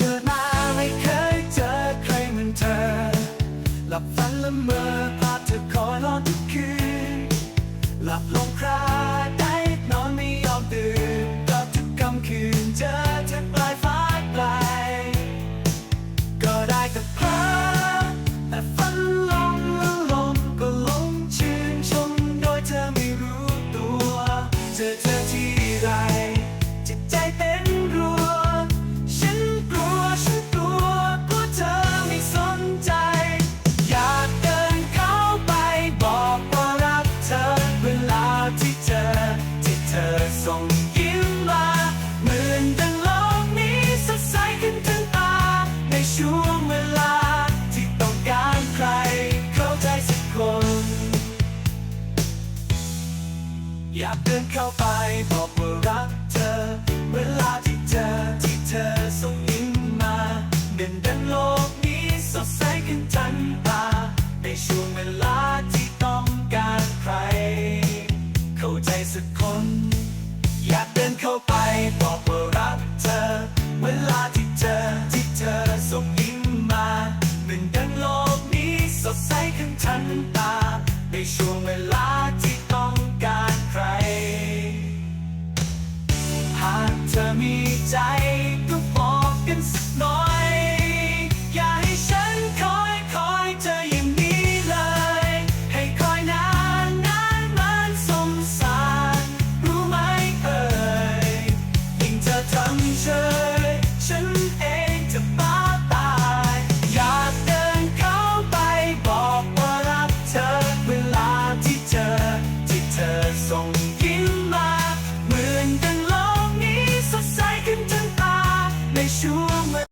เดินมาไม่เคยเจอใครเหมือนเธอ หลับฝันละเมอภาพเธอคอยนอนทุกคืน หลับลงคราได้นอนไม่ยอมตื่นก็ทุกค่ำคืนเจอเธอปลายฟ้าไกล ก็ได้แต่เพ้อแต่ฝันลงแล้วลมก็ลงชื่นชมโดยเธอไม่รู้ตัวเจอเธอ อยากเดินเข้าไปบอกว่ารักเธอ เวลาที่เจอที่เธอส่งยิ้มมาเด่นดันโลกนี้สดใสขึ้นทันตาในช่วงเวลาที่ต้องการใคร เข้าใจสักคน อยากเดินเข้าไปบอกว่า time. They shoot